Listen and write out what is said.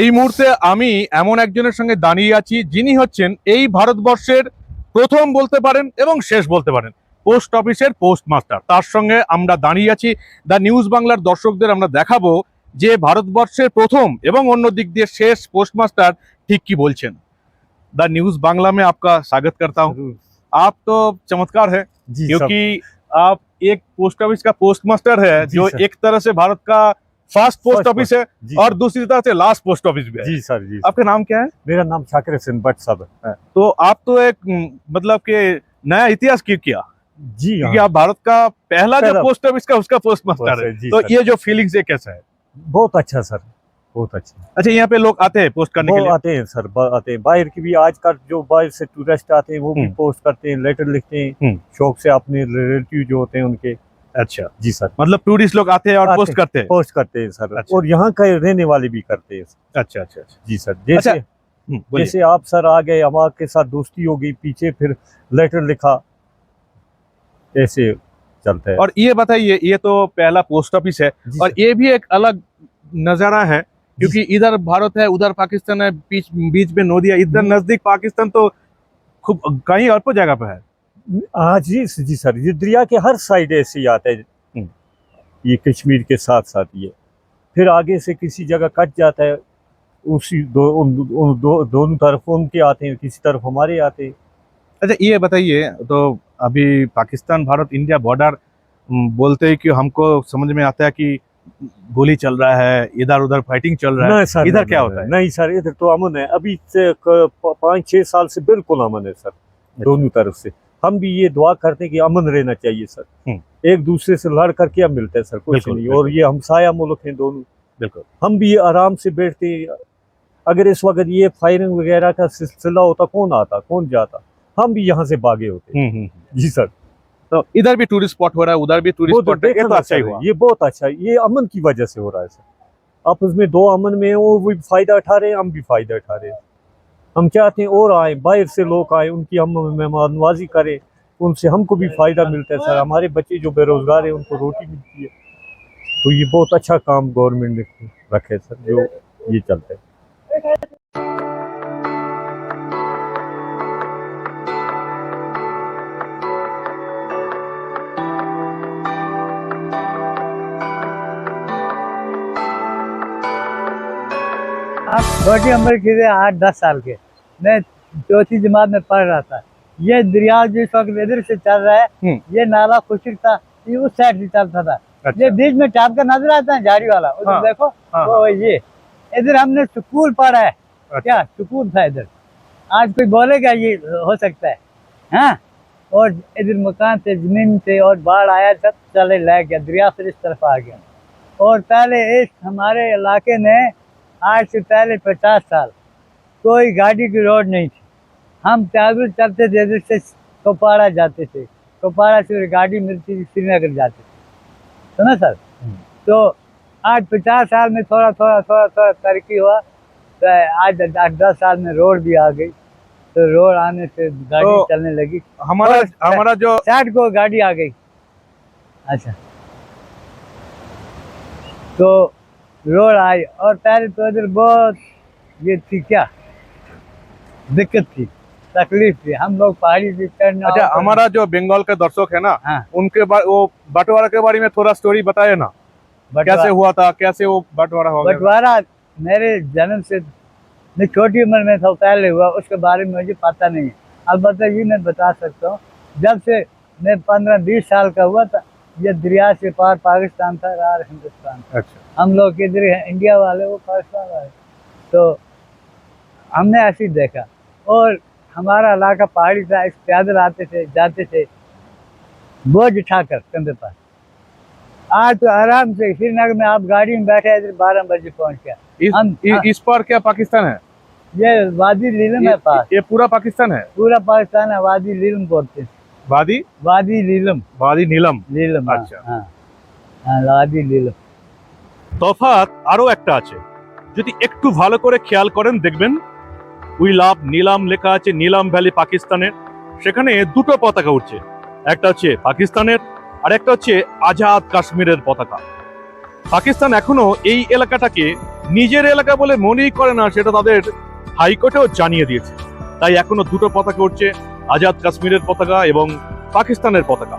এই মুহূর্তে আমি এমন একজনের সঙ্গে দাঁড়িয়ে আছি যিনি হচ্ছেন এই ভারতবর্ষের প্রথম বলতে পারেন এবং শেষ বলতে পারেন পোস্ট অফিসের পোস্টমাস্টার তার সঙ্গে আমরা দাঁড়িয়ে আছি দ্য নিউজ বাংলার দর্শকদের আমরা দেখাবো যে ভারতবর্ষের প্রথম এবং অন্য দিক দিয়ে শেষ পোস্টমাস্টার ঠিক কি বলছেন द न्यूज बांग्ला में आपका स्वागत करता हूं जरूर। आप तो चमत्कार है जी क्योंकि आप एक पोस्ट ऑफिस का पोस्टमास्टर है जी जो सर। एक तरह से भारत का फ़र्स्ट पोस्ट ऑफ़िस है और दूसरी तरह से लास्ट पोस्ट ऑफ़िस भी है। जी सर जी आपका नाम क्या है? मेरा नाम शाकिर हुसैन भट्ट साहब है तो आप तो एक मतलब के नया इतिहास की किया? जी क्योंकि हाँ आप भारत का पहला जो पोस्ट ऑफ़िस का उसका पोस्ट मास्टर है तो ये जो फीलिंग्स है कैसा है? बहुत अच्छा सर बहुत अच्छा। अच्छा यहाँ पे लोग आते हैं पोस्ट करने के लिए? आते हैं सर आते हैं। बाहर की भी आजकल जो बाहर से टूरिस्ट आते हैं वो भी हम्म। पोस्ट करते हैं लेटर लिखते हैं। हम्म। शौक से अपने रिलेटिव जो होते हैं उनके अच्छा। जी सर। मतलब टूरिस्ट लोग आते हैं और पोस्ट करते हैं? पोस्ट करते हैं सर। अच्छा। और यहाँ का रहने वाले भी करते हैं अच्छा अच्छा अच्छा। जी सर जैसे हम्म, बोलिए। जैसे आप सर आ गए हम आपके साथ दोस्ती हो गई पीछे फिर लेटर लिखा ऐसे चलते है। और ये बताइए ये तो पहला पोस्ट ऑफ़िस है। और ये भी एक अलग नज़ारा है क्योंकि इधर भारत है उधर पाकिस्तान है बीच बीच में नदिया इधर हम्म। नज़दीक पाकिस्तान तो खूब कहीं और जगह पे है। हाँ जी जी सर ये दरिया के हर साइड ऐसे ही आता है। ये कश्मीर के साथ साथ ये। फिर आगे से किसी जगह कट जाता है उसी दो उन, उन दो, दोनों तरफ़ उनके आते हैं किसी तरफ़ हमारे आते हैं। अच्छा ये बताइए तो अभी पाकिस्तान भारत इंडिया बॉर्डर बोलते ही कि हमको समझ में आता है कि गोली चल रहा है इधर उधर फाइटिंग चल रहा है। सर इधर क्या होता है? नहीं सर इधर तो अमन है। अभी पाँच छह साल से बिल्कुल अमन है सर दोनों तरफ़ से। हम भी ये दुआ करते हैं कि अमन रहना चाहिए सर। हम्म। एक दूसरे से लड़ कर क्या मिलता है सर कुछ नहीं। और ये हमसाया मुल्क हैं दोनों। बिल्कुल। हम भी आराम से बैठते अगर इस वक्त ये फायरिंग वगैरह का सिलसिला होता कौन आता कौन जाता? हम भी यहाँ से भागे होते। हम्म, हम्म। जी सर। तो इधर भी टूरिस्ट स्पॉट हो रहा है उधर भी टूरिस्ट स्पॉट है ये तो अच्छा ही। हुआ। ये बहुत अच्छा है। ये अमन की वजह से हो रहा है सर। आपस में दो अमन में हैं, वो भी फ़ायदा उठा रहे हैं हम भी फ़ायदा उठा रहे हैं। हम चाहते हैं और आए, बाहर से लोग आए, उनकी हम मेहमान नवाजी करें, उनसे हमको भी फ़ायदा मिलता है, सर। हमारे बच्चे जो बेरोजगार हैं, उनको रोटी मिलती है। तो ये बहुत अच्छा काम गवर्नमेंट ने रखे सर। जो ये चलता है। आप छोटी उम्र के आठ, दस साल के। मैं चौथी जमात में पढ़ रहा था। ये दरिया जो इस वक्त इधर से चल रहा है हम्म। ये नाला खुशक था ये उस साइड से चलता था। अच्छा। ये बीच में टाप का नज़र आता है झाड़ी वाला उधर हाँ, देखो हाँ, वो ये। इधर हमने स्कूल पढ़ा है। अच्छा। क्या स्कूल था इधर। आज कोई बोलेगा ये हो सकता है? हाँ? और इधर मकान से ज़मीन से और बाढ़ आया सब चले लग गया दरिया फिर इस तरफ़ आ गया। और पहले इस हमारे इलाके में आज से पहले पचास साल कोई गाड़ी की रोड नहीं थी। हम पैदल चलते थे इधर से कोपारा जाते थे। कोपारा से फिर गाड़ी मिलती थी श्रीनगर जाते थे। सुना सर? हम्म। तो आज पचास साल में थोड़ा थोड़ा थोड़ा थोड़ा तरक्की हुआ तो आज आठ दस साल में रोड भी आ गई। तो रोड आने से गाड़ी तो- चलने लगी। हमारा हमारा जो साठ को गाड़ी आ गई। अच्छा। तो रोड आई और पहले तो इधर बहुत ये थी क्या? दिक्कत थी तकलीफ़ थी। हम लोग पहाड़ी अच्छा हमारा जो बंगाल के दर्शक है ना हाँ। उनके बारे वो बंटवारा के बारे में थोड़ा स्टोरी बताए ना। कैसे हुआ था कैसे वो बंटवारा हो गया? बंटवारा मेरे जन्म से मैं छोटी उम्र में था पहले हुआ उसके बारे में मुझे पता नहीं है। अलबत्ता ये मैं बता सकता हूँ जब से मैं पंद्रह बीस साल का हुआ था ये दरिया से पार पाकिस्तान था रार हिंदुस्तान था। अच्छा। हम लोग इधर हैं इंडिया वाले वो पाकिस्तान वाले। तो हमने ऐसे ही देखा। और हमारा इलाका पहाड़ी था इस पैदल आते थे जाते थे बोझ उठाकर कंधे पर आज तो आराम से श्रीनगर में आप गाड़ी में बैठे इधर बारह बजे पहुंच गया इस, हम- इ, हाँ। इस पर क्या पाकिस्तान है ये वादी लीलम है पास ये पूरा पाकिस्तान है पूरा पाकिस्तान है वादी लीलम बोलते हैं वादी वादी लीलम वादी नीलम लीलम हाँ, अच्छा। हाँ हाँ वादी लीलम তফাৎ আরো একটা আছে যদি একটু ভালো করে খেয়াল করেন দেখবেন উই লাভ নিলাম লেখা আছে নিলাম ভ্যালি পাকিস্তানের। সেখানে দুটো পতাকা উঠছে। একটা হচ্ছে পাকিস্তানের আর একটা হচ্ছে আজাদ কাশ্মীরের পতাকা। পাকিস্তান এখনও এই এলাকাটাকে নিজের এলাকা বলে মনেই করে না, সেটা তাদের হাইকোর্টেও জানিয়ে দিয়েছে। তাই এখনও দুটো পতাকা উঠছে, আজাদ কাশ্মীরের পতাকা এবং পাকিস্তানের পতাকা।